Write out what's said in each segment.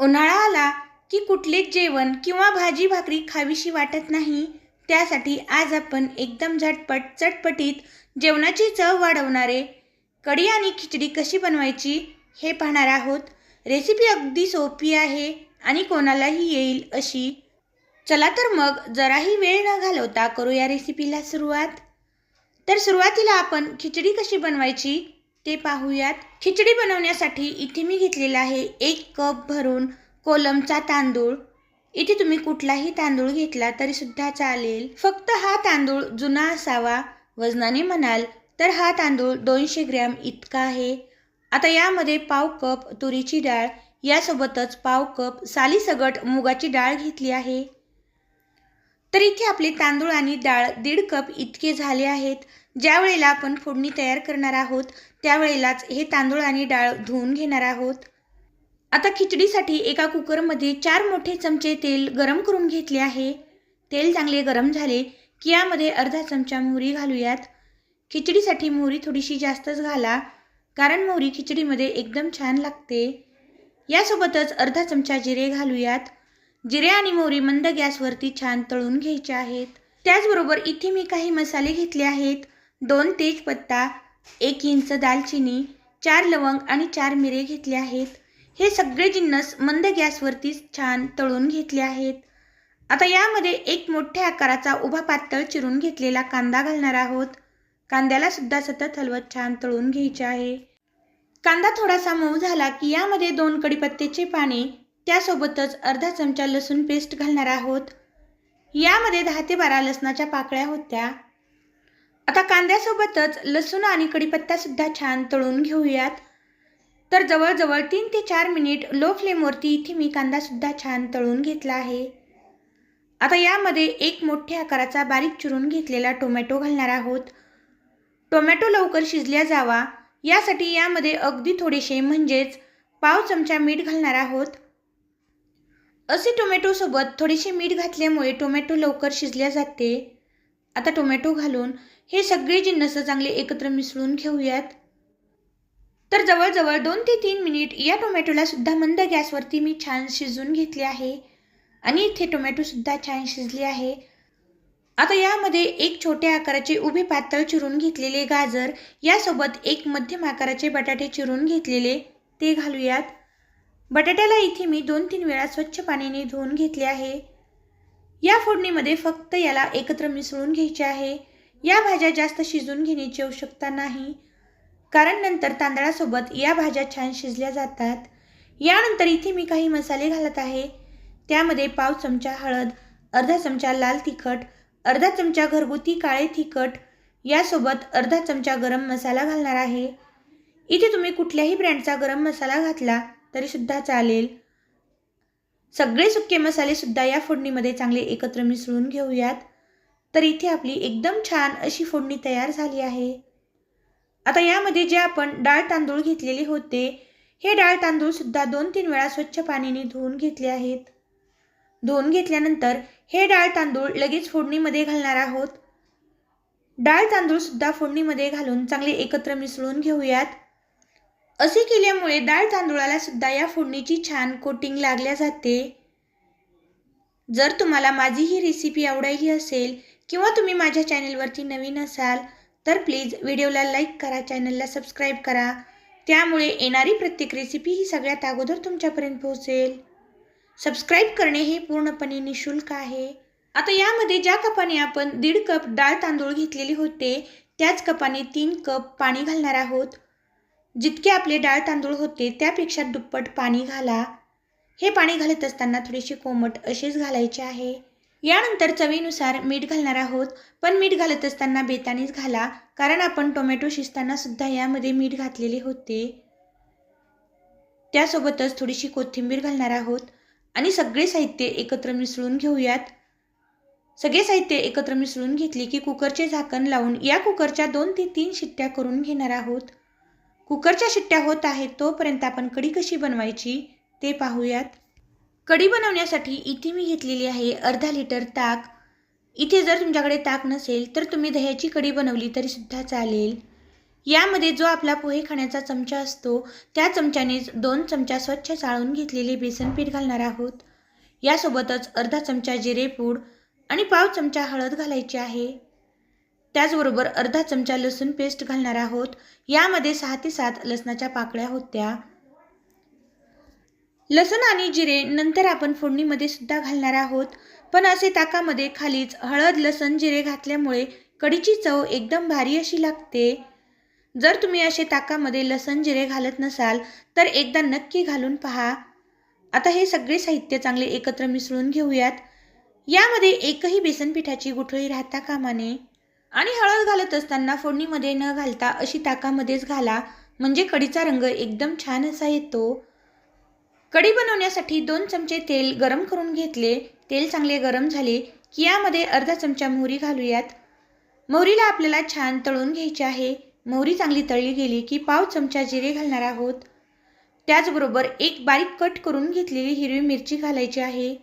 उन्हाळा आला की कुठलेच जेवण किंवा भाजी भाकरी खावीशी वाटत नाही. त्यासाठी आज आपण एकदम झटपट चटपटीत जेवणाची चव वाढवणारे कढी आणि खिचडी कशी बनवायची हे पाहणार आहोत. रेसिपी अगदी सोपी आहे आणि कोणालाही येईल अशी. चला तर मग जराही वेळ न घालवता करू या रेसिपीला सुरुवात. तर सुरुवातीला आपण खिचडी कशी बनवायची ते पाहूयात. खिचडी बनवण्यासाठी इथे मी घेतलेला आहे एक कप भरून कोलमचा तांदूळ. इथे तुम्ही कुठलाही तांदूळ घेतला तरी सुद्धा चालेल. फक्त हा तांदूळ जुना असावा. वजनाने म्हणाल तर हा तांदूळ दोनशे ग्रॅम इतका आहे. आता यामध्ये पाव कप तुरीची डाळ यासोबतच पाव कप सालीसगट मुगाची डाळ घेतली आहे. तर इथे आपले तांदूळ आणि डाळ दीड कप इतके झाले आहेत. ज्या वेळेला आपण फोडणी तयार करणार आहोत त्यावेळेलाच हे तांदूळ आणि डाळ धुवून घेणार आहोत. आता खिचडीसाठी एका कुकरमध्ये चार मोठे चमचे तेल गरम करून घेतले आहे. तेल चांगले गरम झाले की यामध्ये अर्धा चमचा मोहरी घालूयात. खिचडीसाठी मोहरी थोडीशी जास्तच घाला कारण मोहरी खिचडीमध्ये एकदम छान लागते. यासोबतच अर्धा चमचा जिरे घालूयात. जिरे आणि मोहरी मंद गॅसवरती छान तळून घ्यायचे आहेत. त्याचबरोबर इथे मी काही मसाले घेतले आहेत. दोन तेजपत्ता एक इंच दालचिनी चार लवंग आणि चार मिरे घेतले आहेत. हे सगळे जिन्नस मंद गॅसवरती छान तळून घेतले आहेत. आता यामध्ये एक मोठ्या आकाराचा उभा पातळ चिरून घेतलेला कांदा घालणार आहोत. कांद्याला सुद्धा सतत हलवत छान तळून घ्यायचे आहे. कांदा थोडासा मऊ झाला की यामध्ये दोन कडीपत्त्याचे पाने त्यासोबतच अर्धा चमचा लसूण पेस्ट घालणार आहोत. यामध्ये दहा ते बारा लसणाच्या पाकळ्या होत्या. आता कांद्यासोबतच लसूण आणि कडीपत्तासुद्धा छान तळून घेऊयात. तर जवळजवळ तीन ते चार मिनिट लो फ्लेमवरती इथे मी कांदासुद्धा छान तळून घेतला आहे. आता यामध्ये एक मोठ्या आकाराचा बारीक चिरून घेतलेला टोमॅटो घालणार आहोत. टोमॅटो लवकर शिजल्या जावा. यासाठी यामध्ये अगदी थोडेसे म्हणजेच पाव चमचा मीठ घालणार आहोत. असे टोमॅटोसोबत थोडीशी मीठ घातल्यामुळे टोमॅटो लवकर शिजल्या जाते. आता टोमॅटो घालून हे सगळे जिन्नस चांगले एकत्र मिसळून घेऊयात. तर जवळजवळ दोन ते तीन मिनिट या टोमॅटोला सुद्धा मंद गॅसवरती मी छान शिजवून घेतले आहे. आणि इथे टोमॅटोसुद्धा छान शिजले आहे. आता यामध्ये एक छोट्या आकाराचे उभे पातळ चिरून घेतलेले गाजर यासोबत एक मध्यम आकाराचे बटाटे चिरून घेतलेले ते घालूयात. बटाट्याला इथे मी दोन तीन वेळा स्वच्छ पाण्याने धुवून घेतले आहे. या फोडणीमध्ये फक्त याला एकत्र मिसळून घ्यायचे आहे. या भाज्या जास्त शिजून घेण्याची आवश्यकता नाही. कारण नंतर तांदळासोबत या भाज्या छान शिजल्या जातात. यानंतर इथे मी काही मसाले घालत आहे. त्यामध्ये पाव चमचा हळद अर्धा चमचा लाल तिखट अर्धा चमचा घरगुती काळे तिखट यासोबत अर्धा चमचा गरम मसाला घालणार आहे. इथे तुम्ही कुठल्याही ब्रँडचा गरम मसाला घातला तरीसुद्धा चालेल. सगळे सुके मसालेसुद्धा या फोडणीमध्ये चांगले एकत्र मिसळून घेऊयात. तर इथे आपली एकदम छान अशी फोडणी तयार झाली आहे. आता यामध्ये जे आपण डाळ तांदूळ घेतलेले होते हे डाळ तांदूळसुद्धा दोन तीन वेळा स्वच्छ पाण्याने धुवून घेतले आहेत. धुवून घेतल्यानंतर हे डाळ तांदूळ लगेच फोडणीमध्ये घालणार आहोत. डाळ तांदूळसुद्धा फोडणीमध्ये घालून चांगले एकत्र मिसळून घेऊयात. असे केल्यामुळे डाळ तांदूळाला सुद्धा या फोडणीची छान कोटिंग लागल्या जाते. जर तुम्हाला माझी ही रेसिपी आवडायची असेल किंवा तुम्ही माझ्या चॅनलवरती नवीन असाल तर प्लीज व्हिडिओला लाईक करा चॅनलला सबस्क्राईब करा. त्यामुळे येणारी प्रत्येक रेसिपी ही सगळ्यात अगोदर तुमच्यापर्यंत पोहोचेल. सबस्क्राईब करणे हे पूर्णपणे निशुल्क आहे. आता यामध्ये ज्या कपाने आपण दीड कप डाळ तांदूळ घेतलेले होते त्याच कपाने तीन कप पाणी घालणार आहोत. जितके आपले डाळ तांदूळ होते त्यापेक्षा दुप्पट पाणी घाला. हे पाणी घालत असताना थोडीशी कोमट असेच घालायचे आहे. यानंतर चवीनुसार मीठ घालणार आहोत. पण मीठ घालत असताना बेतानीच घाला कारण आपण टोमॅटो शिजताना सुद्धा यामध्ये मीठ घातलेले होते. त्यासोबतच थोडीशी कोथिंबीर घालणार आहोत. आणि सगळे साहित्य एकत्र मिसळून घेऊयात. सगळे साहित्य एकत्र मिसळून घेतले की कुकरचे झाकण लावून या कुकरच्या दोन ते तीन शिट्ट्या करून घेणार आहोत. कुकरच्या शिट्ट्या होत आहेत तोपर्यंत आपण कढी कशी बनवायची ते पाहूयात. कढी बनवण्यासाठी इथे मी घेतलेली आहे अर्धा लिटर ताक. इथे जर तुमच्याकडे ताक नसेल तर तुम्ही दह्याची कढी बनवली तरीसुद्धा चालेल. यामध्ये जो आपला पोहे खाण्याचा चमचा असतो त्या चमच्यानेच दोन चमचा स्वच्छ चाळून घेतलेले बेसन पीठ घालणार आहोत. यासोबतच अर्धा चमचा जिरेपूड आणि पाव चमचा हळद घालायची आहे. त्याचबरोबर अर्धा चमचा लसूण पेस्ट घालणार आहोत. यामध्ये सहा ते सात लसणाच्या पाकळ्या होत्या. लसूण आणि जिरे नंतर आपण फोडणीमध्ये सुद्धा घालणार आहोत. पण असे ताकामध्ये खालीच हळद लसण जिरे घातल्यामुळे कढीची चव एकदम भारी अशी लागते. जर तुम्ही असे ताकामध्ये लसण जिरे घालत नसाल तर एकदा नक्की घालून पहा. आता हे सगळे साहित्य चांगले एकत्र मिसळून घेऊयात. यामध्ये एकही बेसन पिठाची गुठळी राहता कामा नये. आणि हळद घालत असताना फोडणीमध्ये न घालता अशी ताकामध्येच घाला. म्हणजे कढीचा रंग एकदम छान असा येतो. कढी बनवण्यासाठी दोन चमचे तेल गरम करून घेतले. तेल चांगले गरम झाले की यामध्ये अर्धा चमचा मोहरी घालूयात. मोहरीला आपल्याला छान तळून घ्यायची आहे. मोहरी चांगली तळली गेली की पाव चमचा जिरे घालणार आहोत. त्याचबरोबर एक बारीक कट करून घेतलेली हिरवी मिरची घालायची आहे.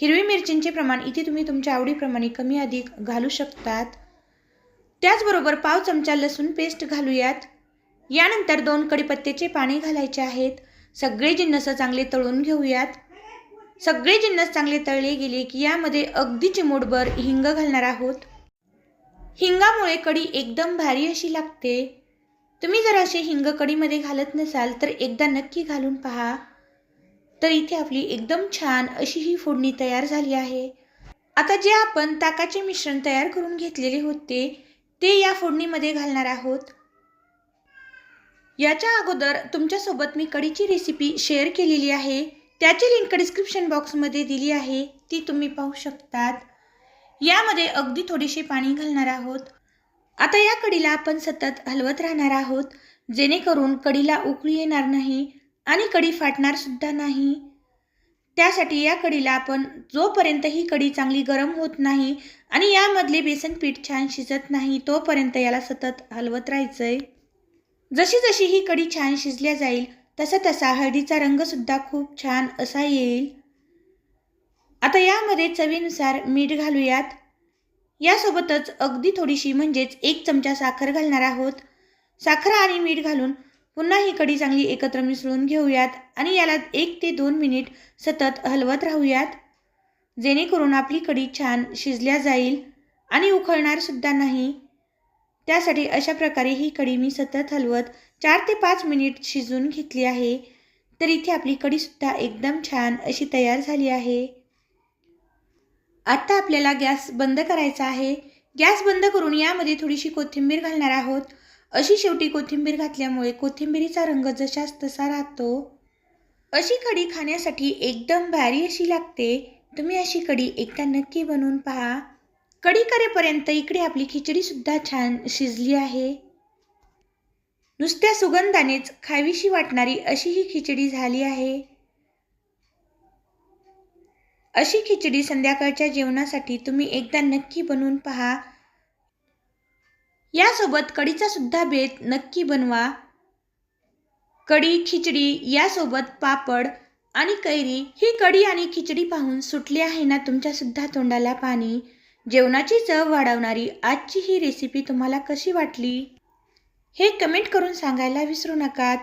हिरवी मिरचींचे प्रमाण इथे तुम्ही तुमच्या आवडीप्रमाणे कमी अधिक घालू शकतात. त्याचबरोबर पाव चमचा लसूण पेस्ट घालूयात. यानंतर दोन कडीपत्त्याचे पाणी घालायचे आहेत. सगळे जिन्नस चांगले तळून घेऊयात. सगळे जिन्नस चांगले तळले गेले की यामध्ये अगदी चिमूटभर हिंग घालणार आहोत. हिंगामुळे कढी एकदम भारी अशी लागते. तुम्ही जर असे हिंग कढीमध्ये घालत नसाल तर एकदा नक्की घालून पहा. तर इथे आपली एकदम छान अशी ही फोडणी तयार झाली आहे. आता जे आपण ताकाचे मिश्रण तयार करून घेतलेले होते ते या फोडणीमध्ये घालणार आहोत. याच्या अगोदर तुमच्यासोबत मी कढीची रेसिपी शेअर केलेली आहे. त्याची लिंक डिस्क्रिप्शन बॉक्समध्ये दिली आहे. ती तुम्ही पाहू शकतात. यामध्ये अगदी थोडेसे पाणी घालणार आहोत. आता या कढीला आपण सतत हलवत राहणार आहोत. जेणेकरून कढीला उकळी येणार नाही आणि कढी फाटणार सुद्धा नाही. त्यासाठी या कढीला आपण जोपर्यंत ही कढी चांगली गरम होत नाही आणि यामधले बेसन पीठ छान शिजत नाही तोपर्यंत याला सतत हलवत राहायचंय. जशी जशी ही कढी छान शिजल्या जाईल तसा तसा हळदीचा रंगसुद्धा खूप छान असा येईल. आता यामध्ये चवीनुसार मीठ घालूयात. यासोबतच अगदी थोडीशी म्हणजेच एक चमचा साखर घालणार आहोत. साखर आणि मीठ घालून पुन्हा ही कढी चांगली एकत्र मिसळून घेऊयात आणि याला एक ते दोन मिनिट सतत हलवत राहूयात. जेणेकरून आपली कढी छान शिजल्या जाईल आणि उखळणारसुद्धा नाही. त्यासाठी अशा प्रकारे ही कढी मी सतत हलवत चार ते पाच मिनिट शिजवून घेतली आहे. तर इथे आपली कढीसुद्धा एकदम छान अशी तयार झाली आहे. आत्ता आपल्याला गॅस बंद करायचा आहे. गॅस बंद करून यामध्ये थोडीशी कोथिंबीर घालणार आहोत. अशी शेवटी कोथिंबीर घातल्यामुळे कोथिंबीरीचा रंग जशाच तसा राहतो. अशी कढी खाण्यासाठी एकदम भारी अशी लागते. तुम्ही अशी कढी एकदा नक्की बनवून पहा. कढी करेपर्यंत इकडे आपली खिचडीसुद्धा छान शिजली आहे. नुसत्या सुगंधानेच खावीशी वाटणारी अशी ही खिचडी झाली आहे. अशी खिचडी संध्याकाळच्या जेवणासाठी तुम्ही एकदा नक्की बनवून पहा. यासोबत कढीचा सुद्धा बेत नक्की बनवा. कढी खिचडी यासोबत पापड आणि कैरी ही कढी आणि खिचडी पाहून सुटली आहे ना तुमच्यासुद्धा तोंडाला पाणी. जेवणाची चव वाढवणारी आजची ही रेसिपी तुम्हाला कशी वाटली? हे कमेंट करून सांगायला विसरू नकात.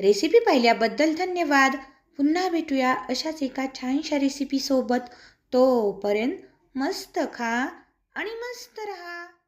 रेसिपी पाहिल्याबद्दल धन्यवाद. पुन्हा भेटूया अशाच एका छानशा रेसिपीसोबत तोपर्यंत मस्त खा आणि मस्त रहा.